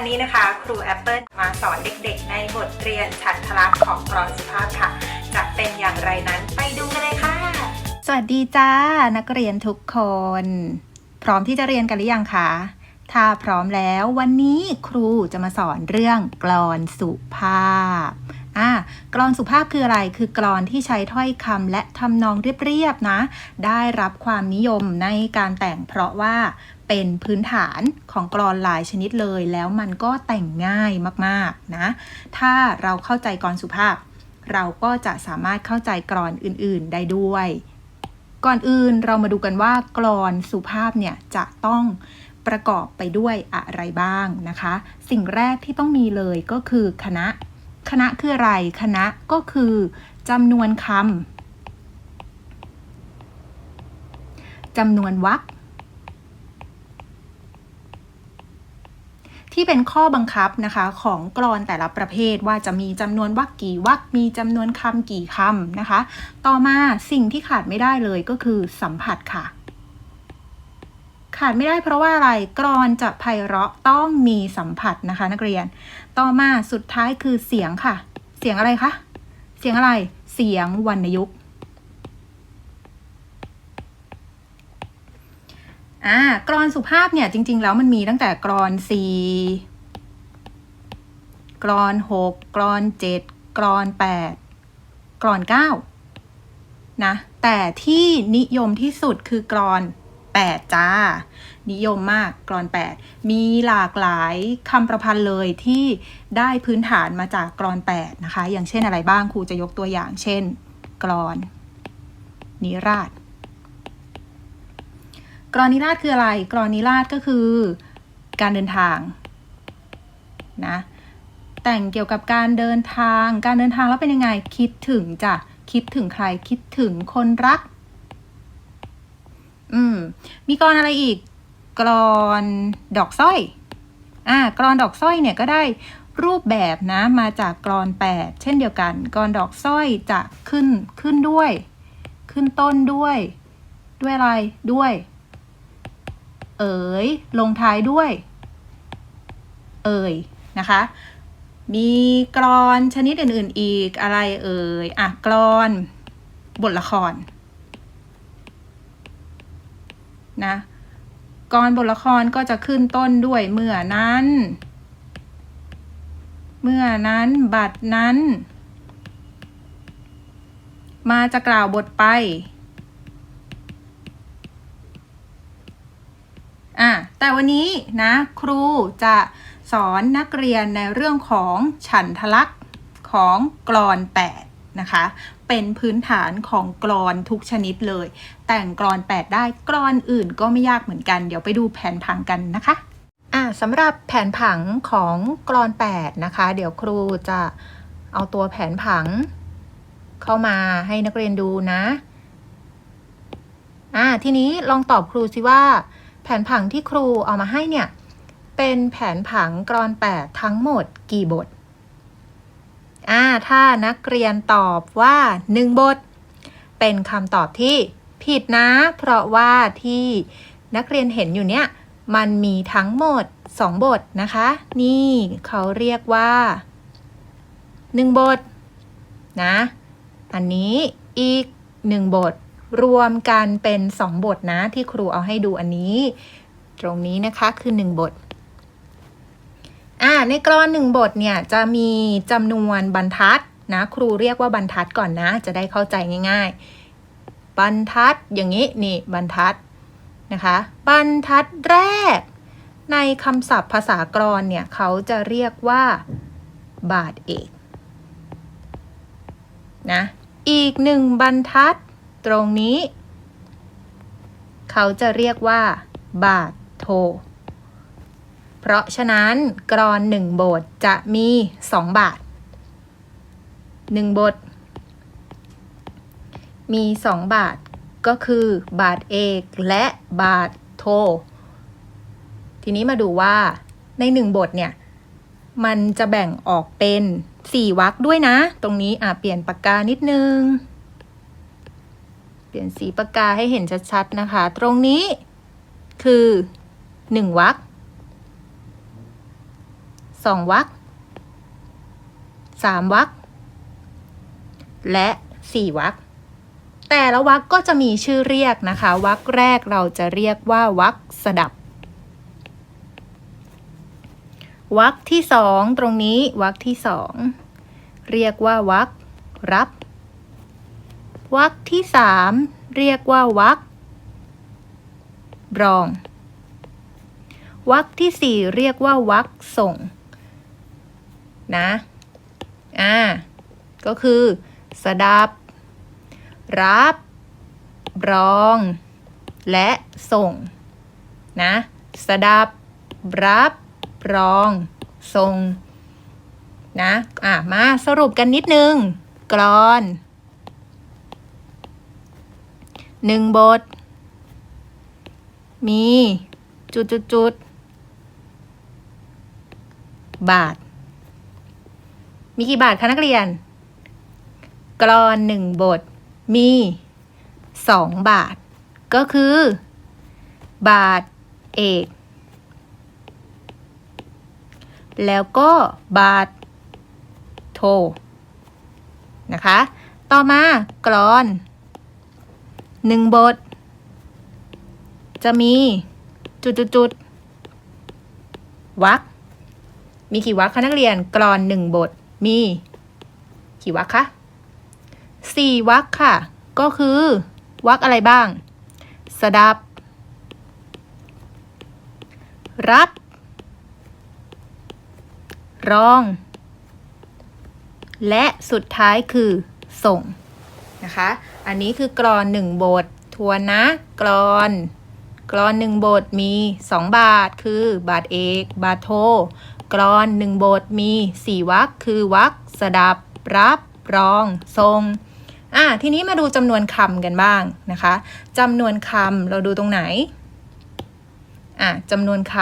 วันนี้นะคะ ครูแอปเปิลมาสอนเด็กๆ ในบทเรียนฉันทลักษณ์ของกรอนสุภาพค่ะ จะเป็นอย่างไรนั้นไปดูกันเลยค่ะ สวัสดีจ้า นักเรียนทุกคน พร้อมที่จะเรียนกันหรือยังคะ ถ้าพร้อมแล้ววันนี้ครูจะมาสอนเรื่องกลอนสุภาพ อะกลอนสุภาพคืออะไร คือกลอนที่ใช้ถ้อยคำและทำนองเรียบๆนะ ได้รับความนิยมในการแต่งเพราะว่าเป็นพื้นฐานของกลอนหลายชนิดเลย แล้วมันก็แต่งง่ายมากๆนะ ถ้าเราเข้าใจกลอนสุภาพ เราก็จะสามารถเข้าใจกลอนอื่นๆได้ด้วย ก่อนอื่นเรามาดูกันว่ากลอนสุภาพเนี่ยจะต้องประกอบไปด้วยอะไรบ้างนะคะ สิ่งแรกที่ต้องมีเลยก็คือคณะ คณะคืออะไร คณะก็คือจำนวนคำจำนวนวรรคที่เป็นข้อบังคับนะคะของกลอนแต่ละประเภทว่าจะมีจำนวนวรรคกี่วรรคมีจำนวนคำกี่คำนะคะ ต่อมาสิ่งที่ขาดไม่ได้เลยก็คือสัมผัสค่ะ ขาดไม่ได้เพราะว่าอะไรกรอนจะไพเราะต้องมีสัมผัสนะคะ นักเรียน ต่อมาสุดท้ายคือเสียงค่ะ เสียงอะไรคะเสียงอะไรเสียงวรรณยุกต์อ่ากรอนสุภาพเนี่ยจริง ๆ แล้วมันมีตั้งแต่กรอนสี่กรอนหกกรอนเจ็ดกรอนแปดกรอนเก้านะแต่ที่นิยมที่สุดคือกรอน แปดจ้า นิยมมากกรอนแปดมีหลากหลายคำประพันธ์เลยที่ได้พื้นฐานมาจากกรอนแปดนะคะ อย่างเช่นอะไรบ้างครูจะยกตัวอย่างเช่น กรอน นิราศกรอนนิราศคืออะไร กรอนนิราศก็คือการเดินทางนะแต่งเกี่ยวกับการเดินทาง การเดินทางแล้วเป็นยังไง คิดถึงจ้ะ คิดถึงใคร คิดถึงคนรัก อืม มีกรอนอะไรอีก กรอนดอกสร้อย อ่ากรอนดอกสร้อยเนี่ยก็ได้รูปแบบนะมาจากกรอนแปดเช่นเดียวกัน กรอนดอกสร้อยจะขึ้นขึ้นด้วย ขึ้นต้นด้วย ด้วยอะไรด้วย เอ๋ยลงท้ายด้วย เอ่ยนะคะ มีกรอนชนิดอื่น ๆ อีกอะไรเอ่ยอะกรอน บทละคร นะกรบทละครก็จะขึ้นต้นด้วยเมื่อนั้น เมื่อนั้นบัดนั้น มาจะกล่าวบทไปอะแต่วันนี้นะครูจะสอนนักเรียนในเรื่องของฉันทลักษณ์ของกรอนแปด นะคะ เป็นพื้นฐานของกรอนทุกชนิดเลย แต่งกรอนแปดได้กรอนอื่นก็ไม่ยากเหมือนกัน เดี๋ยวไปดูแผนผังกันนะคะอะสำหรับแผนผังของกรอนแปดนะคะ เดี๋ยวครูจะเอาตัวแผนผัง เข้ามาให้นักเรียนดูนะอะทีนี้ลองตอบครูสิว่า แผนผังที่ครูเอามาให้เนี่ย เป็นแผนผังกรอนแปดทั้งหมดกี่บท อ่าถ้านักเรียนตอบว่า 1 บท เป็นคำตอบที่ผิดนะ เพราะว่าที่นักเรียนเห็นอยู่เนี่ย มันมีทั้งหมด 2 บทนะคะ นี่เขาเรียกว่า 1 บทนะ อันนี้อีก 1 บท รวมกันเป็น 2 บทนะที่ครูเอาให้ดูอันนี้ ตรงนี้นะคะคือ 1 บท อ่าในกรอนหนึ่งบทเนี่ยจะมีจำนวนบรรทัดนะครูเรียกว่าบรรทัดก่อนนะ จะได้เข้าใจง่าย ๆ บรรทัดอย่างนี้นี่บรรทัดนะคะบรรทัดแรก ในคำศัพท์ภาษากรอนเนี่ยเขาจะเรียกว่า บาทเอกนะอีกหนึ่งบรรทัดตรงนี้ เขาจะเรียกว่า บาทโท เพราะฉะนั้นกรอนหนึ่งบทจะมีสองบาทหนึ่งบท มีสองบาทก็คือบาทเอกและบาทโท ทีนี้มาดูว่าในหนึ่งบทเนี่ย มันจะแบ่งออกเป็นสี่วรรคด้วยนะ ตรงนี้อะเปลี่ยนปากกานิดนึง เปลี่ยนสีปากกาให้เห็นชัดๆนะคะ ตรงนี้คือหนึ่งวรรค สองวรรคสามวรรคและสี่วรรคแต่ละวรรคก็จะมีชื่อเรียกนะคะวรรคแรกเราจะเรียกว่าวรรคสดับวรรคที่สองตรงนี้วรรคที่สองเรียกว่าวรรครับวรรคที่สามเรียกว่าวรรครองวรรคที่สี่เรียกว่าวรรคส่ง นะ อ่า ก็คือ สดับ รับ รอง และส่ง นะ สดับ รับ รอง ส่ง นะ อะมาสรุปกันนิดนึง กรอนหนึ่งบท มี จุดจุดจุดบาท มีกี่บาทคะนักเรียน กรอนหนึ่งบท มีสองบาท ก็คือ บาทเอก แล้วก็บาทโท นะคะ ต่อมากรอนหนึ่งบท จะมีจุดจุดจุดวรรคมีกี่วรรคคะนักเรียนกรอนหนึ่งบท มี กี่วรรคคะสี่วรรคค่ะ ก็คือวรรคอะไรบ้าง สดับ รับ รอง และสุดท้ายคือส่งนะคะ อันนี้คือกรอนหนึ่งบท ทวนนะ กรอน กรอนหนึ่งบทมี2บาท คือบาทเอก บาทโท กรอนหนึ่งบทมี4วรรคคือวรรคสดับ รับรอง ทรงอะทีนี้มาดูจำนวนคำกันบ้างนะคะจำนวนคำเราดูตรงไหนอะจำนวนค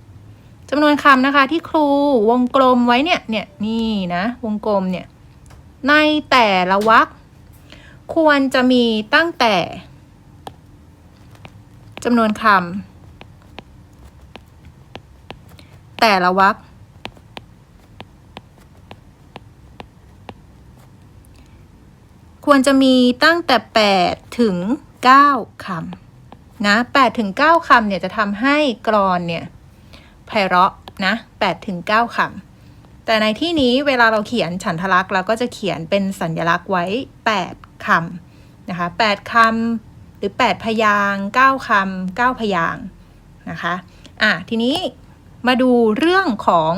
ำจำนวนคำนะคะ ที่ครูวงกลมไว้เนี่ยเนี่ยนี่นะวงกลมเนี่ยในแต่ละวรรคควรจะมีตั้งแต่จำนวนคำ แต่ละวรรคควรจะมีตั้งแต่ 8 ถึง 9คำนะ8ถึง9คำเนี่ยจะทำให้กรอนเนี่ยไพเราะนะ8ถึง9คำแต่ในที่นี้เวลาเราเขียนฉันทลักษณ์เราก็จะเขียนเป็นสัญลักษณ์ไว้ 8คำนะคะ8คำหรือ 8 พยาง9คำ9พยางนะคะอะทีนี้ มาดูเรื่องของ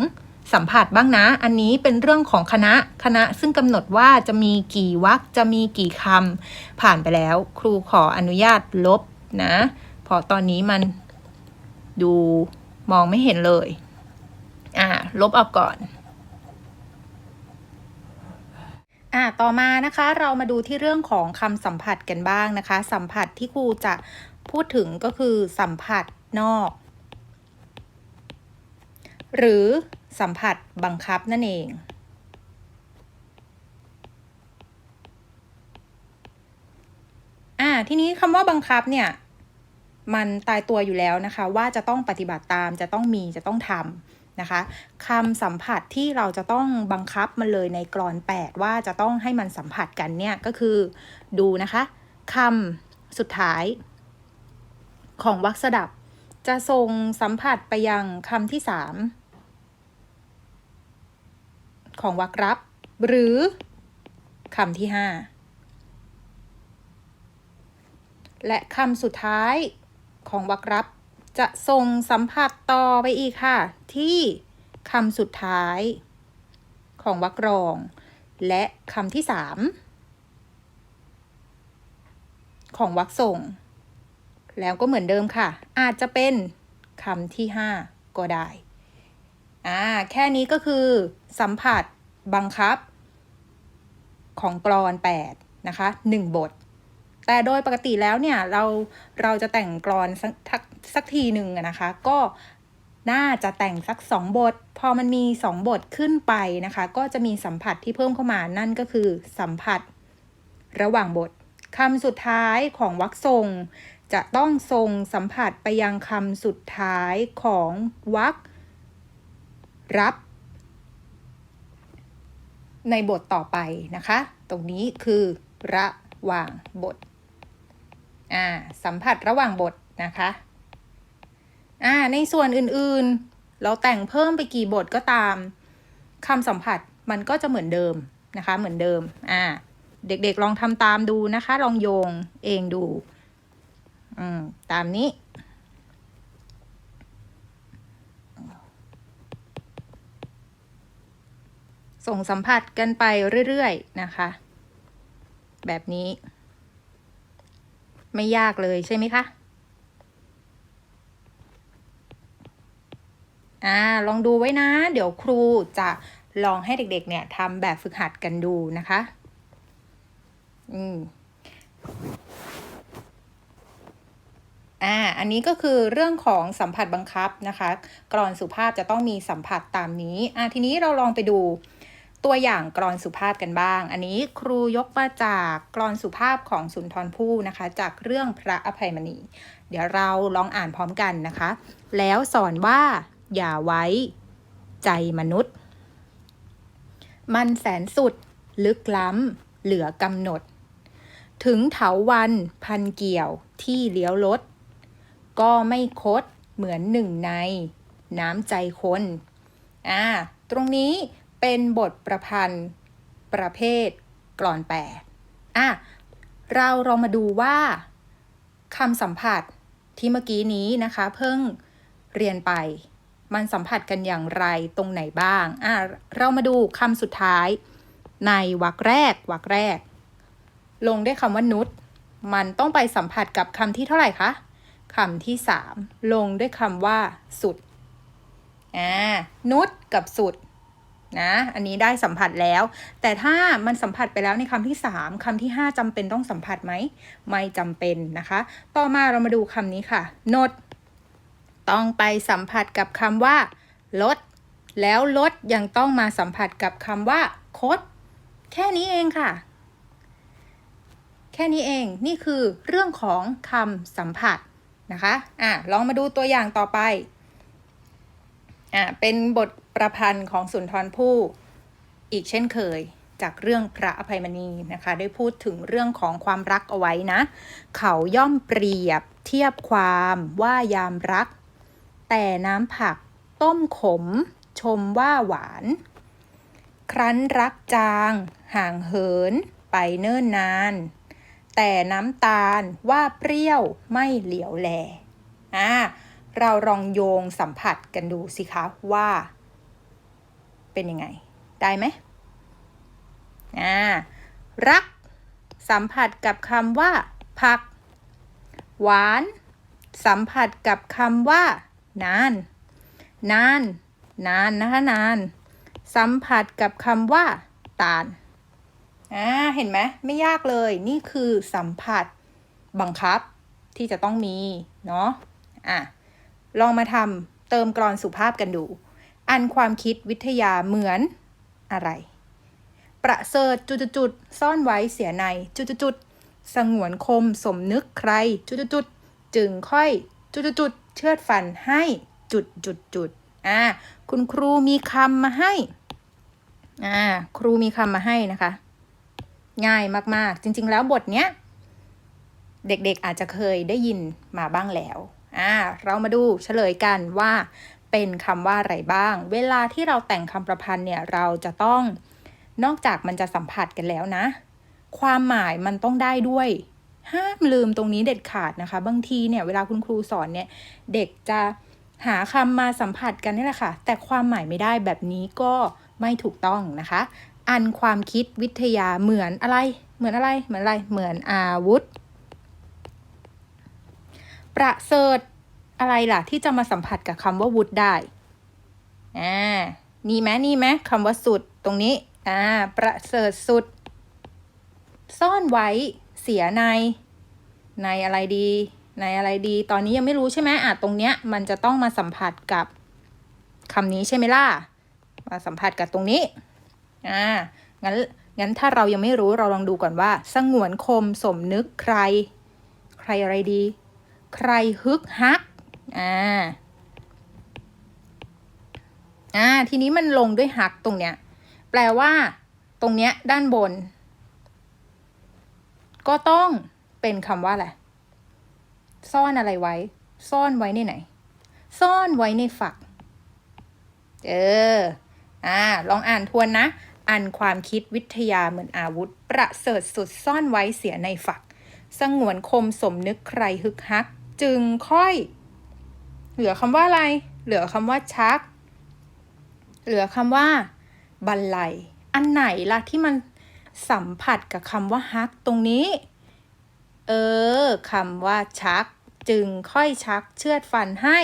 สัมผัสบ้างนะ อันนี้เป็นเรื่องของคณะคณะซึ่งกำหนดว่าจะมีกี่วรรคจะมีกี่คำผ่านไปแล้ว ครูขออนุญาตลบนะเพราะตอนนี้มันดูมองไม่เห็นเลย อ่า ลบออกก่อน อ่า ต่อมานะคะ เรามาดูที่เรื่องของคำสัมผัสกันบ้างนะคะ สัมผัสที่ครูจะพูดถึงก็คือสัมผัสนอก หรือสัมผัสบังคับนั่นเอง อ่า ทีนี้คำว่าบังคับเนี่ย มันตายตัวอยู่แล้วนะคะ ว่าจะต้องปฏิบัติตาม จะต้องมี จะต้องทำนะคะคำสัมผัสที่เราจะต้องบังคับมันเลยในกรอน 8 ว่าจะต้องให้มันสัมผัสกันเนี่ย ก็คือดูนะคะคำสุดท้ายของวรรคสดับ จะส่งสัมผัสไปยังคำที่3ของวรรครับ หรือคำที่5และคำสุดท้ายของวรรครับ จะส่งสัมผัสต่อไปอีกค่ะ ที่คำสุดท้าย ของวรรครอง และคำที่3ของวรรคส่ง แล้วก็เหมือนเดิมค่ะ อาจจะเป็นคำที่ 5 ก็ได้อ่าแค่นี้ก็คือ สัมผัสบังคับ ของกรอน 8 นะคะ 1 บท แต่โดยปกติแล้วเนี่ย เราเราจะแต่งกรอนสักสักทีหนึ่งนะคะ ก็น่าจะแต่งสัก 2 บท พอมันมี 2 บทขึ้นไปนะคะ ก็จะมีสัมผัสที่เพิ่มเข้ามานั่นก็คือ สัมผัส ระหว่างบทคำสุดท้ายของวรรคทรง จะต้องทรงสัมผัสไปยังคำสุดท้ายของวรรครับ ในบทต่อไปนะคะ ตรงนี้คือระหว่างบท อ่า สัมผัสระหว่างบทนะคะ อ่า ในส่วนอื่นๆ เราแต่งเพิ่มไปกี่บทก็ตามคำสัมผัสมันก็จะเหมือนเดิมนะคะ เหมือนเดิม อ่า เด็กๆลองทำตามดูนะคะ ลองโยงเองดู อืม ตามนี้ ส่งสัมผัสกันไปเรื่อยๆ นะคะ แบบนี้ ไม่ยากเลยใช่ไหมคะ อ่า ลองดูไว้นะ เดี๋ยวครูจะลองให้เด็กๆ เนี่ยทำแบบฝึกหัดกันดูนะคะ อืม อ่าอันนี้ก็คือเรื่องของสัมผัสบังคับนะคะกรอนสุภาพจะต้องมีสัมผัสตามนี้อ่าทีนี้เราลองไปดูตัวอย่างกรอนสุภาพกันบ้าง อันนี้ครูยกมาจากกรอนสุภาพของสุนทรภู่นะคะ จากเรื่องพระอภัยมณี เดี๋ยวเราลองอ่านพร้อมกันนะคะ แล้วสอนว่าอย่าไว้ใจมนุษย์ มันแสนสุด ลึกล้ำ เหลือกำหนด ถึงเถาวันพันเกี่ยวที่เลี้ยวรถ ก็ไม่คดเหมือนหนึ่งใน น้ำใจคนอ่าตรงนี้เป็นบทประพันธ์ ประเภทกลอนแปรอะเราลองมาดูว่าคำสัมผัสที่เมื่อกี้นี้นะคะ เพิ่งเรียนไป มันสัมผัสกันอย่างไรตรงไหนบ้างอะเรามาดูคำสุดท้ายในวรรคแรกวรรคแรก ลงด้วยคำว่านุษมันต้องไปสัมผัสกับคำที่เท่าไหร่คะ คำที่สามลงด้วยคำว่า สุดอ่านุษกับสุดนะอันนี้ได้สัมผัสแล้ว แต่ถ้ามันสัมผัสไปแล้วในคำที่สามคำที่ห้าจำเป็นต้องสัมผัสไหมไม่จำเป็นนะคะ ต่อมาเรามาดูคำนี้ค่ะนด ต้องไปสัมผัสกับคำว่า ลด แล้วลดยังต้องมาสัมผัสกับคำว่าคดแค่นี้เองค่ะ แค่นี้เองนี่คือเรื่องของคำสัมผัส นะคะอะลองมาดูตัวอย่างต่อไปอะเป็นบทประพันธ์ของสุนทรภู่อีกเช่นเคยจากเรื่องพระอภัยมณีนะคะ ได้พูดถึงเรื่องของความรักเอาไว้นะ เขาย่อมเปรียบเทียบความว่ายามรัก แต่น้ำผักต้มขม ชมว่าหวาน ครั้นรักจาง ห่างเหิน ไปเนิ่นนาน แต่น้ำตาลว่าเปรี้ยวไม่เหลียวแลอ่าเราลองโยงสัมผัสกันดูสิคะว่า เป็นยังไง ได้ไหมอ่ารัก สัมผัสกับคำว่า ผัก หวาน สัมผัสกับคำว่า นาน นาน นานนะคะนาน สัมผัสกับคำว่า ตาล อ่าเห็นไหมไม่ยากเลยนี่คือสัมผัสบังคับที่จะต้องมีเนาะอะลองมาทำเติมกรอนสุภาพกันดู อันความคิดวิทยาเหมือนอะไร ประเสริฐจุดๆๆซ่อนไว้เสียในจุดๆๆสงวนคมสมนึกใครจุดๆๆจึงค่อยจุดๆๆเชือดฟันให้จุดจุดจุดอ่าคุณครูมีคำมาให้อ่าครูมีคำมาให้นะคะ ง่ายมากๆ จริง ๆ แล้วบทเนี้ยเด็กๆอาจจะเคยได้ยินมาบ้างแล้วอ่าเรามาดูเฉลยกันว่าเป็นคำว่าอะไรบ้าง เวลาที่เราแต่งคำประพันธ์เนี่ยเราจะต้องนอกจากมันจะสัมผัสกันแล้วนะ ความหมายมันต้องได้ด้วย ห้ามลืมตรงนี้เด็ดขาดนะคะ บางทีเนี่ยเวลาคุณครูสอนเนี่ย เด็กจะหาคำมาสัมผัสกันนี่แหละค่ะ แต่ความหมายไม่ได้แบบนี้ก็ไม่ถูกต้องนะคะ อันความคิดวิทยาเหมือนอะไร เหมือนอะไร เหมือนอะไร เหมือนอาวุธ ประเสริฐอะไรล่ะ ที่จะมาสัมผัสกับคำว่าวุธได้ อ่า นี่ไหมนี่ไหมคำว่าสุดตรงนี้ อ่า ประเสริฐสุด ซ่อนไว้ เสียใน ในอะไรดี ในอะไรดี ตอนนี้ยังไม่รู้ใช่ไหมอะตรงเนี้ย มันจะต้องมาสัมผัสกับคำนี้ใช่ไหมล่ะ มาสัมผัสกับตรงนี้ อ่างั้นงั้นถ้าเรายังไม่รู้เราลองดูก่อนว่า สงวนคมสมนึกใคร ใครอะไรดี ใครฮึกฮักอ่าอ่าทีนี้มันลงด้วยฮักตรงเนี้ย แปลว่า ตรงเนี้ย ด้านบน ก็ต้องเป็นคำว่าอะไรซ่อนอะไรไว้ ซ่อนไว้ในไหน ซ่อนไว้ในฝัก เออ อ่าลองอ่านทวนนะ อันความคิดวิทยาเหมือนอาวุธ ประเสริฐสุดซ่อนไว้เสียในฝัก สงวนคมสมนึกใครฮึกฮัก จึงค่อย เหลือคำว่าอะไร เหลือคำว่าชัก เหลือคำว่า บันไลอันไหนล่ะที่มันสัมผัสกับคำว่าฮักตรงนี้ เออคำว่าชัก จึงค่อยชักเชือดฟันให้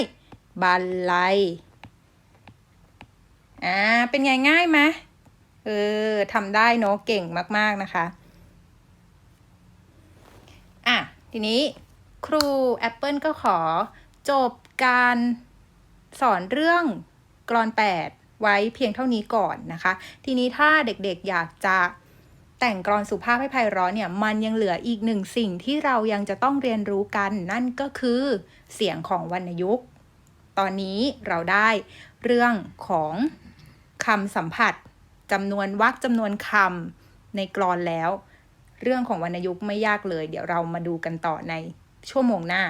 บันไล อ่า เป็นไงง่ายไหมเออทำได้เนอะเก่งมาก ๆ นะคะ อะ ทีนี้ครูแอปเปิลก็ขอจบการสอนเรื่องกรอน 8 ไว้เพียงเท่านี้ก่อนนะคะ ทีนี้ถ้าเด็กๆอยากจะแต่งกรอนสุภาพให้ไพเราะเนี่ย มันยังเหลืออีกหนึ่งสิ่งที่เรายังจะต้องเรียนรู้กัน นั่นก็คือเสียงของวรรณยุกต์ ตอนนี้เราได้เรื่องของ คำสัมผัสจำนวนวรรคจำนวนคำในกรอนแล้ว เรื่องของวรรณยุกต์ไม่ยากเลย เดี๋ยวเรามาดูกันต่อในชั่วโมงหน้า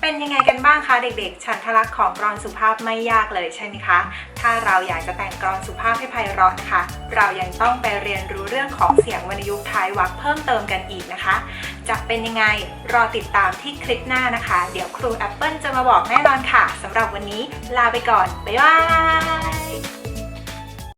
เป็นยังไงกันบ้างคะเด็กๆ ฉันทลักษ์ของกรอนสุภาพไม่ยากเลยใช่ไหมคะ ถ้าเราอยากจะแต่งกรอนสุภาพให้ไพเราะนะคะ เรายังต้องไปเรียนรู้เรื่องของเสียงวรรณยุกต์ท้ายวรรคเพิ่มเติมกันอีกนะคะ จะเป็นยังไงรอติดตามที่คลิปหน้านะคะ เดี๋ยวครูแอปเปิลจะมาบอกแน่นอนค่ะสำหรับวันนี้ลาไปก่อน บ๊ายบาย